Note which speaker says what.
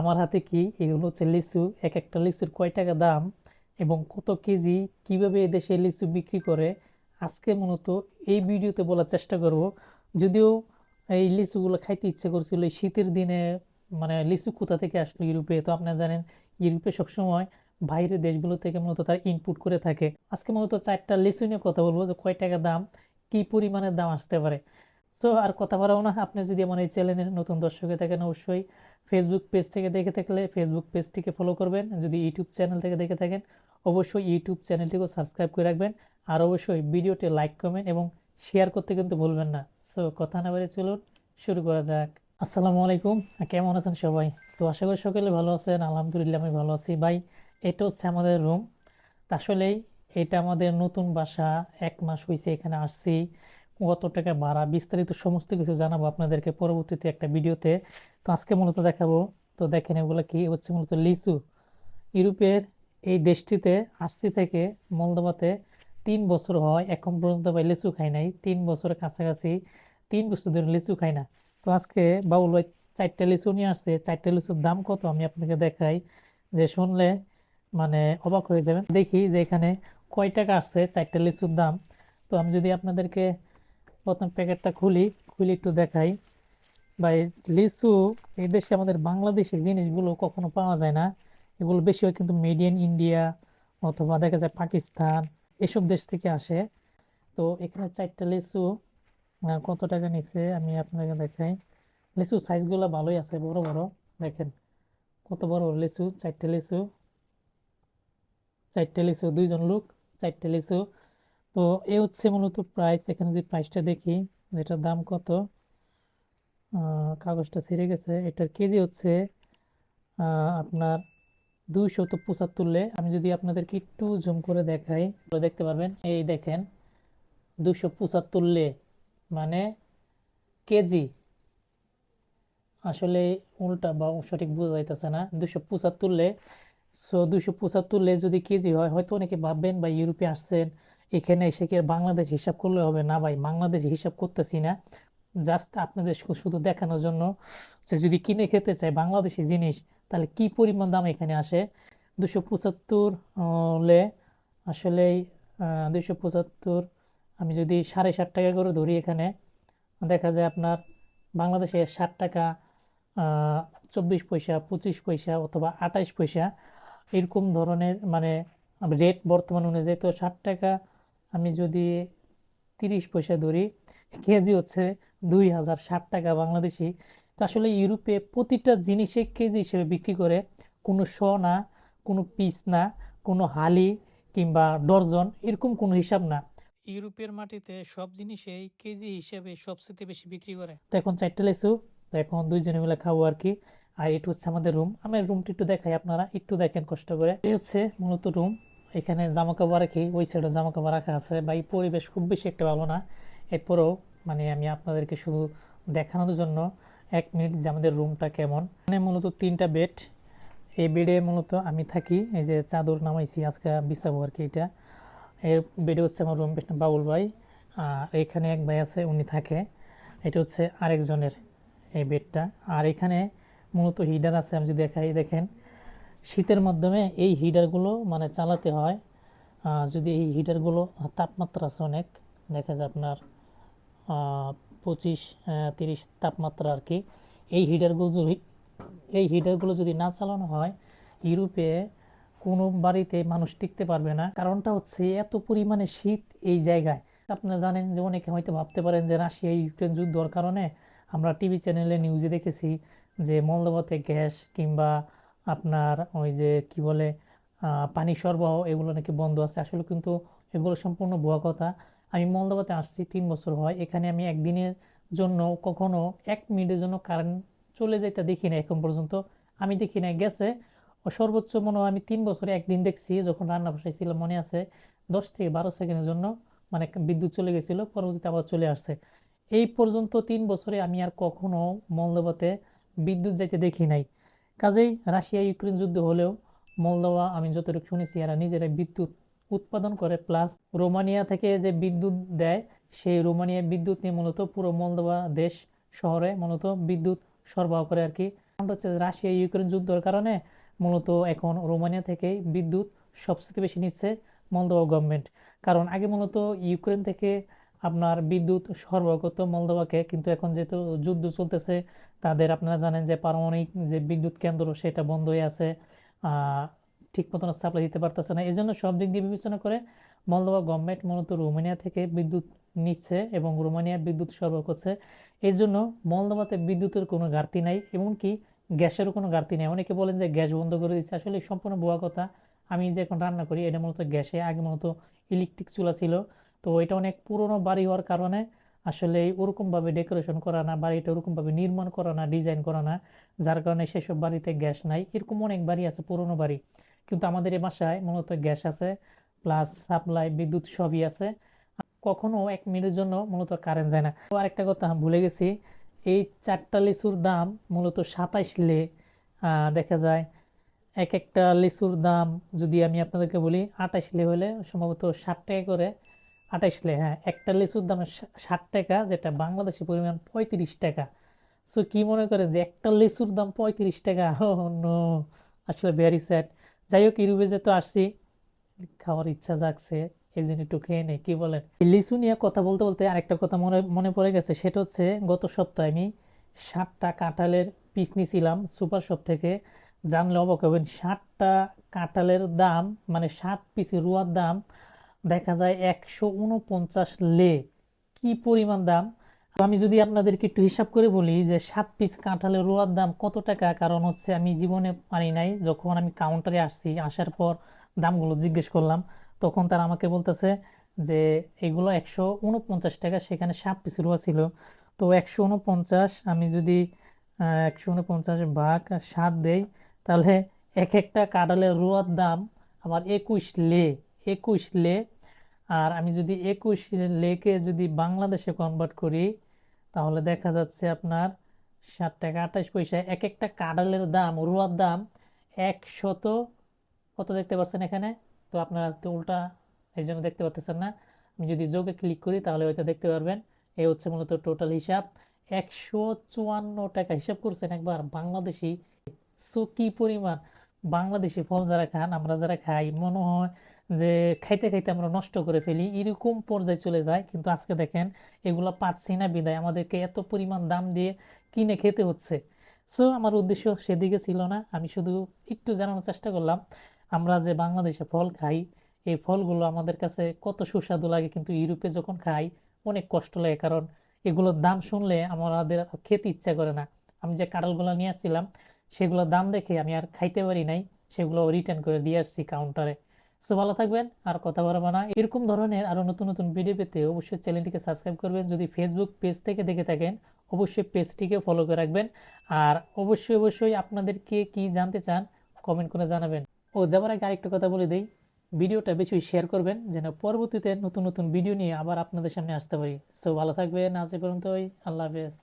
Speaker 1: আমার হাতে কি এগুলো হচ্ছে লিচু? এক একটা লিচুর কয় টাকা দাম? এবং কত কেজি? কীভাবে এদেশে লিচু বিক্রি করে? আজকে মূলত এই ভিডিওতে বলার চেষ্টা করব। যদিও এই লিচুগুলো খাইতে ইচ্ছে করছিল এই শীতের দিনে মানে লিচু কোথা থেকে আসলো ইউরোপে, তো আপনারা জানেন ইউরোপে সবসময় বাইরের দেশগুলো থেকে মূলত তারা ইনপুট করে থাকে। আজকে মূলত চারটা লিচু নিয়ে কথা বলব, যে কয় টাকা দাম, কি পরিমাণের দাম আসতে পারে। সো আর কথা বাড়াবো না, আপনি যদি আমার এই চ্যানেলের নতুন দর্শক থাকেন অবশ্যই ফেসবুক পেজ থেকে দেখে থাকলে ফেসবুক পেজটিকে ফলো করবেন। যদি ইউটিউব চ্যানেল থেকে দেখে থাকেন, অবশ্যই ইউটিউব চ্যানেলটিকেও সাবস্ক্রাইব করে রাখবেন। আর অবশ্যই ভিডিওটি লাইক কমেন্ট এবং শেয়ার করতে কিন্তু ভুলবেন না। সো কথা না বেড়ে চলুন, শুরু করা যাক। আসসালামু আলাইকুম। কেমন আছেন সবাই? তো আশা করি সকলে ভালো আছেন। আলহামদুলিল্লাহ আমি ভালো আছি। ভাই, এটা হচ্ছে আমাদের রুম আসলেই এটা আমাদের নতুন বাসা। এক মাস হয়েছে এখানে আসছি। কত টাকা ভাড়া? বিস্তারিত সমস্ত কিছু জানাব আপনাদেরকে পরবর্তীতে একটা ভিডিওতে। তো আজকে মূলত দেখাবো। তো দেখেন এগুলো কি হচ্ছে মূলত লিচু। ইউরোপের এই দেশটিতে আসছি থেকে মলদোবাতে তিন বছর হয়, এখন পর্যন্ত ভাই লিচু খাই নাই। তিন বছরের কাছাকাছি তিন বছর ধরে লিচু খাই না। তো আজকে বাবুল ভাই চারটে লিচু নিয়ে আসছে। চারটে লিচুর দাম কত আমি আপনাকে দেখাই। যে শুনলে মানে অবাক হয়ে যাবেন। দেখি যে এখানে কয় টাকা আসছে চারটে লিচুর দাম। তো আমি যদি আপনাদেরকে প্রথম প্যাকেটটা খুলি খুলি একটু দেখাই। বা লিচু এই দেশে আমাদের বাংলাদেশের জিনিসগুলো কখনো পাওয়া যায় না। এগুলো বেশি হয় কিন্তু মেড ইন ইন্ডিয়া অথবা দেখা যায় পাকিস্তান, এসব দেশ থেকে আসে। তো এখানে চারটা লিচু কত টাকা নিচ্ছে আমি আপনাকে দেখাই। লিচু সাইজগুলো ভালোই আছে, বড় বড়। দেখেন, কত বড় লিচু, চারটে লিচু। চারটে লিচু, দুইজন লোক, চারটে লিচু। তো এ হচ্ছে মূলত প্রাইস এখানে যে প্রাইসটা দেখি, যেটার দাম কত? কাগজটা ছিঁড়ে গেছে। এটার কেজি হচ্ছে আপনার দুইশত পঁচাত্তরলে আমি যদি আপনাদেরকে একটু জুম করে দেখাই দেখতে পারবেন, এই দেখেন দুশো পঁচাত্তরলে মানে কেজি। আসলে উল্টা বা সঠিক বোঝা যাইতেছে না দুশো পঁচাত্তরলে সো দুশো পঁচাত্তরলে যদি কেজি হয়, হয়তো অনেকে ভাববেন বা ইউরোপে আসছেন, এখানে এসে কি বাংলাদেশ হিসাব করলে হবে? না, ভাই, বাংলাদেশ হিসাব করতেছি না। জাস্ট আপনাদের শুধু দেখানোর জন্য। যে যদি কিনে খেতে চায় বাংলাদেশি জিনিস, তাহলে কি পরিমাণ দাম এখানে আসে? দুশো পঁচাত্তর হলে আসলে দুশো পঁচাত্তর, আমি যদি সাড়ে ষাট টাকা করে ধরি এখানে, দেখা যায় আপনার বাংলাদেশে ষাট টাকা চব্বিশ পয়সা, পঁচিশ পয়সা অথবা আঠাইশ পয়সা, এরকম ধরনের মানে রেট বর্তমান অনুযায়ী তো ষাট টাকা, আমি যদি তিরিশ পয়সা ধরি কেজি হচ্ছে দুই হাজার ষাট টাকা বাংলাদেশি। তো আসলে ইউরোপে প্রতিটা জিনিসে কেজি হিসেবে বিক্রি করে কোনো শ না কোনো পিস না কোনো হালি কিংবা ডর্জন এরকম কোনো হিসাব না। ইউরোপের মাটিতে সব জিনিসেই কেজি হিসেবে সবচেয়ে বেশি বিক্রি করে। তো এখন চারটে লেসু তো এখন দুইজনে মিলে খাব আর কি। আর এটা হচ্ছে আমাদের রুম। আমি রুমটা একটু দেখাই আপনারা একটু দেখেন কষ্ট করে। এই হচ্ছে মূলত রুম। এখানে জামা কাপড় রাখি ওই সাইডে জামা কাপড় রাখা আছে। বা এই পরিবেশ খুব বেশি একটা ভালো না। এরপরেও মানে আমি আপনাদেরকে শুধু দেখানোর জন্য এক মিনিট যে আমাদের রুমটা কেমন। এখানে মূলত তিনটা বেড। এই বেডে মূলত আমি থাকি। এই যে চাদর নামাইছি, আজকে বিছাবো আর কি এটা। এর বেডে হচ্ছে আমার রুম বাবুল ভাই। আর এখানে এক ভাই আছে, উনি থাকে। এটা হচ্ছে আরেকজনের এই বেডটা। আর এখানে মূলত হিটার আছে, আমি যদি দেখাই, দেখেন। শীতের মাধ্যমে এই হিটারগুলো মানে চালাতে হয়। যদি এই হিটারগুলো তাপমাত্রা আছে অনেক, দেখা যায় আপনার পঁচিশ তিরিশ তাপমাত্রা আর কি। এই হিটারগুলো যদি, এই হিটারগুলো যদি না চালানো হয়, ইউরোপে কোনো বাড়িতে মানুষ টিকতে পারবে না। কারণটা হচ্ছে এত পরিমাণে শীত এই জায়গায়। আপনারা জানেন যে অনেকে হয়তো ভাবতে পারেন যে রাশিয়া, ইউক্রেন যুদ্ধর কারণে আমরা টিভি চ্যানেলে নিউজে দেখেছি যে মলদোবাতে গ্যাস কিংবা আপনার ওই যে কি বলে পানি সরবরাহ এগুলো নাকি বন্ধ আছে। আসলে কিন্তু এগুলো সম্পূর্ণ ভুয়া কথা। আমি মলদোবাতে আসছি তিন বছর হয়। এখানে আমি একদিনের জন্য কখনো এক মিনিটের জন্য কারেন্ট চলে যাইতে দেখি না এখন পর্যন্ত। আমি দেখি না গেছে। সর্বোচ্চ মনে হয় আমি তিন বছরে একদিন দেখছি, যখন রান্না বসাইছিলাম মনে আছে, দশ থেকে বারো সেকেন্ডের জন্য মানে বিদ্যুৎ চলে গেছিল, পরবর্তীতে আবার চলে আসছে। এই পর্যন্ত তিন বছরে আমি আর কখনো মলদোবাতে বিদ্যুৎ যাইতে দেখি নাই। কাজেই রাশিয়া ইউক্রেন যুদ্ধ হলেও মলদোবা আমি যতটুকু শুনেছি, এরা নিজেরা বিদ্যুৎ উৎপাদন করে প্লাস রোমানিয়া থেকে যে বিদ্যুৎ দেয়, সেই রোমানিয়া বিদ্যুৎ নিয়ে মূলত পুরো মলদোবা দেশ শহরে মূলত বিদ্যুৎ সরবরাহ করে আর কি। হচ্ছে রাশিয়া, ইউক্রেন যুদ্ধের কারণে মূলত এখন রোমানিয়া থেকে বিদ্যুৎ সবচেয়ে বেশি নিচ্ছে মলদোভা গভর্নমেন্ট কারণ আগে মূলত ইউক্রেন থেকে আপনার বিদ্যুৎ সরবরাহ করতো মলদোভাকে, কিন্তু এখন যেহেতু যুদ্ধ চলতেছে, তাদের আপনারা জানেন যে পারমাণবিক যে বিদ্যুৎ কেন্দ্র, সেটা বন্ধ হয়ে আছে। ঠিক মতন সাপ্লাই দিতে পারতেছে না। এই জন্য সব দিক দিয়ে বিবেচনা করে মলদোভা গভর্নমেন্ট মূলত রোমানিয়া থেকে বিদ্যুৎ নিচ্ছে এবং রোমানিয়া বিদ্যুৎ সরবরাহ করছে। এই জন্য মলদোভাতে বিদ্যুতের কোনো ঘাটতি নাই, এমনকি গ্যাসেরও কোনো ঘাটতি নেই। অনেকে বলেন যে গ্যাস বন্ধ করে দিচ্ছে। আসলে সম্পূর্ণ বোয়া কথা। আমি যে এখন রান্না করি, এটা মূলত গ্যাসে। আগে মূলত ইলেকট্রিক চুলা ছিল। তো এটা অনেক পুরনো বাড়ি হওয়ার কারণে আসলে ওরকমভাবে ডেকোরেশন করা না, বাড়িটা ওরকমভাবে নির্মাণ করা না ডিজাইন করা না। যার কারণে সেসব বাড়িতে গ্যাস নাই। এরকম অনেক বাড়ি আছে, পুরনো বাড়ি। কিন্তু আমাদের এই বাসায় মূলত গ্যাস আছে প্লাস সাপ্লাই বিদ্যুৎ সবই আছে। কখনো এক মিনিটের জন্য মূলত কারেন্ট যায় না। তো আরেকটা কথা ভুলে গেছি, এই চারটা লিচুর দাম মূলত সাতাইশ লে দেখা যায়। এক একটা লিচুর দাম যদি আমি আপনাদেরকে বলি আঠাইশ লে হলে সম্ভবত ষাট টাকা করে আঠাইশ লে হ্যাঁ একটা লিচুর দাম ষাট টাকা, যেটা বাংলাদেশি পরিমাণ পঁয়ত্রিশ টাকা। সো কি মনে করেন যে একটা লিচুর দাম পঁয়ত্রিশ টাকা? নো আসলে ভেরি স্যাড যাই হোক, ইউরোপে তো আসছি, খাওয়ার ইচ্ছা জাগছে, এই জন্য একটু খেয়ে নেই, কি বলেন? লিচু নিয়ে কথা বলতে বলতে আরেকটা কথা মনে মনে পড়ে গেছে, সেটা হচ্ছে গত সপ্তাহে আমি ষাটটা কাঁঠালের পিস নিয়েছিলাম সুপার শপ থেকে, জানলে অবাক হবেন ষাটটা কাঁঠালের দাম মানে সাত পিস রুয়ার দাম, দেখা যায় একশো উনপঞ্চাশ লে, কি পরিমাণ দাম? তো আমি যদি আপনাদেরকে একটু হিসাব করে বলি যে সাত পিস কাঁঠালের রোয়ার দাম কত টাকা? কারণ হচ্ছে আমি জীবনে পারি নাই। যখন আমি কাউন্টারে আসছি, আসার পর দামগুলো জিজ্ঞেস করলাম, তখন তারা আমাকে বলতেছে যে এগুলো একশো উনপঞ্চাশ টাকা, সেখানে সাত পিস রোয়া ছিল। তো একশো উনপঞ্চাশ, আমি যদি একশো উনপঞ্চাশ ভাগ সাত দেই, তাহলে এক একটা কাঁঠালের রোয়ার দাম আমার একুশ লে একুশ লে আর আমি যদি একুশ লেকে যদি বাংলাদেশে কনভার্ট করি, তাহলে দেখা যাচ্ছে আপনার ষাট টাকা আঠাশ পয়সা, এক একটা কাঁঠালের দাম রুয়ার দাম একশত, কত দেখতে পাচ্ছেন এখানে? তো আপনারা তো উল্টা এই জন্য দেখতে পাচ্ছেন না। আমি যদি যোগে ক্লিক করি, তাহলে হয়তো দেখতে পারবেন। এই হচ্ছে মূলত টোটাল হিসাব। একশো চুয়ান্ন টাকা হিসাব করছেন একবার বাংলাদেশি। সো কি পরিমাণ বাংলাদেশি ফল যারা খান, আমরা যারা খাই, মনে হয় যে খাইতে খাইতে আমরা নষ্ট করে ফেলি, এরকম পর্যায়ে চলে যায়। কিন্তু আজকে দেখেন, এগুলো পাচ্ছি না বিদায়। আমাদেরকে এত পরিমাণ দাম দিয়ে কিনে খেতে হচ্ছে। সো আমার উদ্দেশ্য সেদিকে ছিল না। আমি শুধু একটু জানানোর চেষ্টা করলাম, আমরা যে বাংলাদেশে ফল খাই, এই ফলগুলো আমাদের কাছে কত সুস্বাদু লাগে, কিন্তু ইউরোপে যখন খাই, অনেক কষ্ট লাগে। কারণ এগুলোর দাম শুনলে আমাদের খেতে ইচ্ছা করে না। আমি যে কাঁঠালগুলো নিয়ে আসছিলাম, সেগুলোর দাম দেখে আমি আর খাইতে পারি নাই, সেগুলো রিটার্ন করে দিয়ে আসছি কাউন্টারে সো ভালো থাকবেন, আর কথা বলব না। এরকম ধরনের আরও নতুন নতুন ভিডিও পেতে অবশ্যই চ্যানেলটিকে সাবস্ক্রাইব করবেন। যদি ফেসবুক পেজ থেকে দেখে থাকেন, অবশ্যই পেজটিকে ফলো করে রাখবেন। আর অবশ্যই অবশ্যই আপনাদেরকে কি জানতে চান কমেন্ট করে জানাবেন। ও, যাবার আগে আরেকটা কথা বলে দেই। ভিডিওটা বেশি শেয়ার করবেন, যেন পরবর্তীতে নতুন নতুন ভিডিও নিয়ে আবার আপনাদের সামনে আসতে পারি। সো ভালো থাকবেন, আজ পর্যন্তই। আল্লাহ হাফেজ।